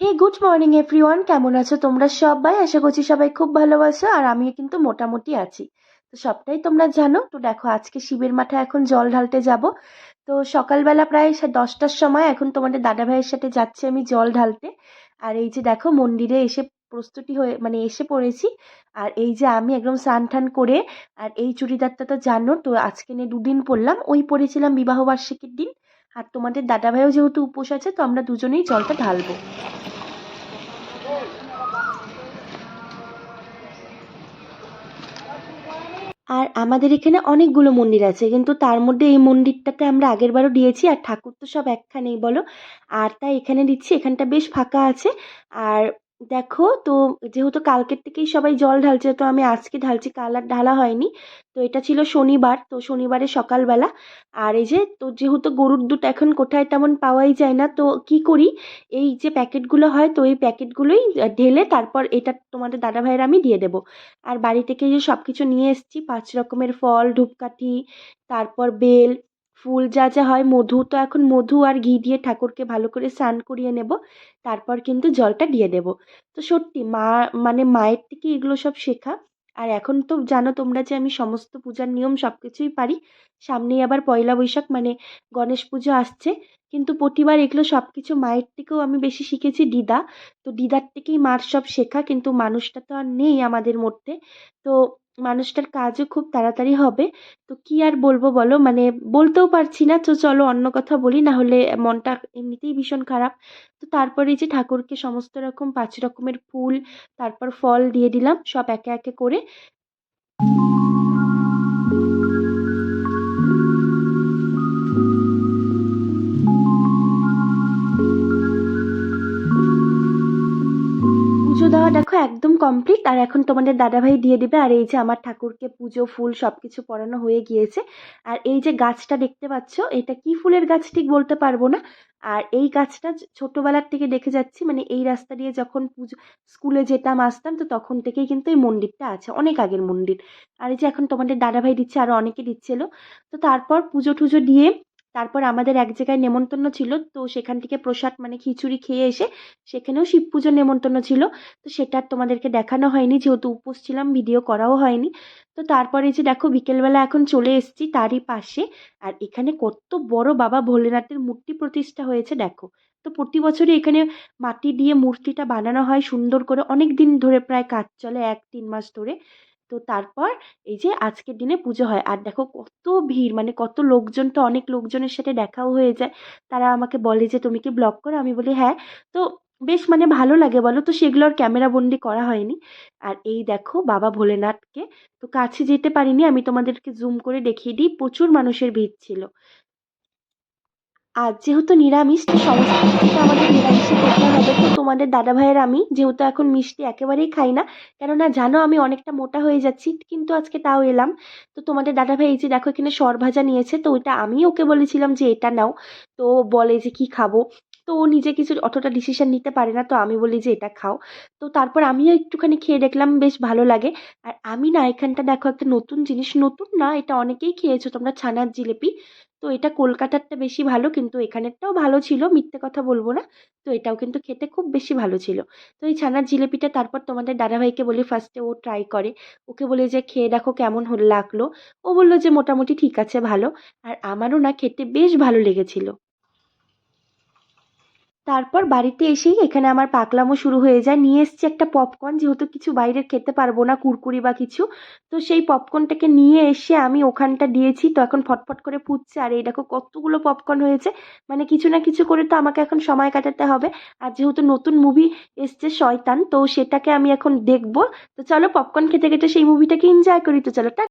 হে good morning everyone কেমন আছো তোমরা সবাই? আশা করছি সবাই খুব ভালোবাসো আর আমিও কিন্তু মোটামুটি আছি। তো সবটাই তোমরা জানো? তো দেখো, আজকে শিবের মাঠে এখন জল ঢালতে যাব। তো সকালবেলা প্রায় দশটার সময় এখন তোমাদের দাদা ভাইয়ের সাথে যাচ্ছি আমি জল ঢালতে। আর এই যে দেখো, মন্দিরে এসে প্রস্তুতি হয়ে মানে এসে পড়েছি। আর এই যে আমি একদম স্নান টান করে, আর এই চুড়িদারটা তো জানো, তো আজকে নিয়ে দুদিন পরলাম ওই পরেছিলাম বিবাহ বার্ষিকীর দিন। আর তোমাদের দাদা ভাইও যেহেতু উপোস আছে, তো আমরা দুজনেই জলটা ঢালবো। আর আমাদের এখানে অনেকগুলো মন্দির আছে, কিন্তু তার মধ্যে এই মন্দিরটাতে আমরা আগের বারও দিয়েছি, আর ঠাকুর তো সব একখানেই, বলো। আর তাই এখানে দিচ্ছি, এখানটা বেশ ফাঁকা আছে। আর দেখো তো যেহেতু কালকের থেকেই সবাই জল ঢালছে, তো আমি আজকে ঢালছি, কাল আর ঢালা হয়নি। তো এটা ছিল শনিবার, তো শনিবারে সকালবেলা। আর এই যে তো যেহেতু গরুর দুধ এখন কোথায় তেমন পাওয়াই যায় না, তো কি করি? এই যে প্যাকেটগুলো হয়, তো এই প্যাকেটগুলোই ঢেলে তারপর এটা তোমাদের দাদা ভাইয়ের আমি দিয়ে দেবো। আর বাড়ি থেকে যে সব কিছু নিয়ে এসেছি, পাঁচ রকমের ফল, ধূপকাঠি, তারপর বেল ফুল যা যা হয়, মধু তো এখন মধু আর ঘি দিয়ে ঠাকুরকে ভালো করে স্নান করিয়ে নেব, তারপর কিন্তু জলটা দিয়ে দেব। তো সত্যি মা মানে মায়ের থেকে এগুলো সব শেখা। আর এখন তো জানো তোমরা যে আমি সমস্ত পূজার নিয়ম সব কিছুই পারি। সামনেই আবার পয়লা বৈশাখ মানে গণেশ পুজো আসছে। কিন্তু প্রতিবার এগুলো সব কিছু মায়ের থেকেও আমি বেশি শিখেছি দিদা। তো দিদার থেকেই মার সব শেখা, কিন্তু মানুষটা তো আর নেই আমাদের মধ্যে। তো মানুষটার কাজও খুব তাড়াতাড়ি হবে। তো কি আর বলব বলো? মানে বলতেও পারছি না, তো চলো অন্য কথা বলি না হলে মনটা এমনিতেই ভীষণ খারাপ। তো তারপরে যে ঠাকুরকে সমস্ত রকম পাঁচ রকমের ফুল, তারপর ফল দিয়ে দিলাম, সব একে একে করে। একদম কমপ্লিট আর এখন তোমাদের দাদাভাই দিয়ে দিবে। আর এই যে আমার ঠাকুরকে পুজো, ফুল সব কিছু পরানো হয়ে গিয়েছে। আর এই যে গাছটা দেখতে পাচ্ছ, এটা কি ফুলের গাছ ঠিক বলতে পারব না। আর এই গাছটা ছোটবেলার থেকে দেখে যাচ্ছি। মানে এই রাস্তা দিয়ে যখন পুজো, স্কুলে যেতাম, আসতাম, তো তখন থেকেই কিন্তু এই মন্দিরটা আছে। অনেক আগের মন্দির। আর এই যে এখন তোমাদের দাদাভাই দিচ্ছে আরও অনেকে দিচ্ছিল। তো তারপর পুজো টুজো দিয়ে তারপর আমাদের এক জায়গায় নেমন্তন্ন ছিল। তো সেখান থেকে প্রসাদ মানে খিচুড়ি খেয়ে এসে সেখানেও শিব পুজোর নেমন্তন্ন ছিল। তো সেটা তোমাদেরকে দেখানো হয়নি, যেহেতু উপোস ছিলাম ভিডিও করাও হয়নি। তো তারপরে যে দেখো, বিকেলবেলা এখন চলে এসেছি তারই পাশে। আর এখানে কত বড় বাবা ভোলেনাথের মূর্তি প্রতিষ্ঠা হয়েছে, দেখো। তো প্রতি বছরই এখানে মাটি দিয়ে মূর্তিটা বানানো হয় সুন্দর করে। অনেক দিন ধরে প্রায় কাজ চলে, এক তিন মাস ধরে। তো তারপর এই যে আজকের দিনে পুজো হয়। আর দেখো কত ভিড় মানে কত লোকজন, তো অনেক লোকজনের সাথে দেখাও হয়ে যায়। তারা আমাকে বলে যে, তুমি কি ব্লগ করো? আমি বলি হ্যাঁ। তো বেশ মানে ভালো লাগে বলো তো, সেগুলো আর ক্যামেরা বন্দি করা হয়নি। আর এই দেখো বাবা ভোলেনাথকে, তো কাছে যেতে পারিনি। আমি তোমাদেরকে জুম করে দেখিয়ে দিই, প্রচুর মানুষের ভিড় ছিল। আর যেহেতু নিরামিষ, তো সমস্ত আমাদের নিরামিষই করতে হবে। তো তোমাদের দাদা ভাইয়ের আমি, যেহেতু এখন মিষ্টি একেবারেই খাই না, কেননা জানো আমি অনেকটা মোটা হয়ে যাচ্ছি, কিন্তু আজকে তাও এলাম। তো তোমাদের দাদা ভাই এই যে দেখো এখানে সর ভাজা নিয়েছে, তো ওইটা আমি ওকে বলেছিলাম যে এটা নাও। তো বলে যে কি খাব? তো ও নিজে কিছু অতটা ডিসিশন নিতে পারে না, তো আমি বলি যে এটা খাও। তো তারপর আমিও একটুখানি খেয়ে দেখলাম, বেশ ভালো লাগে। আর আমি না এখানটা দেখো একটা নতুন জিনিস, নতুন না, এটা অনেকেই খেয়েছো, তোমরা ছানার জিলিপি। তো এটা কলকাতারটা বেশি ভালো কিন্তু এখানেরটাও ভালো ছিল, মিথ্যে কথা বলব না। তো এটাও কিন্তু খেতে খুব বেশি ভালো ছিল। তো এই ছানার জিলিপিটা তারপর তোমাদের দাদাভাইকে বলি ফার্স্টে ও ট্রাই করে। ওকে বলি যে, খেয়ে দেখো কেমন লাগল। ও বলল যে, মোটামুটি ঠিক আছে, ভালো। আর আমারও না খেতে বেশ ভালো লেগেছিল। তারপর বাড়িতে এসেই এখানে আমার পাকলামো শুরু হয়ে যায়। নিয়ে এসেছি একটা পপকর্ন যেহেতু কিছু বাইরের খেতে পারব না, কুরকুরি বা কিছু। তো সেই পপকর্নটাকে নিয়ে এসে আমি ওখানটা দিয়েছি। তো এখন ফটফট করে ফুটছে। আর এই দেখো কতগুলো পপকর্ন হয়েছে। মানে কিছু না কিছু করে তো আমাকে এখন সময় কাটাতে হবে। আর যেহেতু নতুন মুভি এসছে শয়তান, তো সেটাকে আমি এখন দেখব। তো চলো পপকর্ন খেতে খেতে সেই মুভিটাকে এনজয় করি। তো চলো